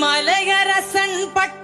மலையரசன் பட்ட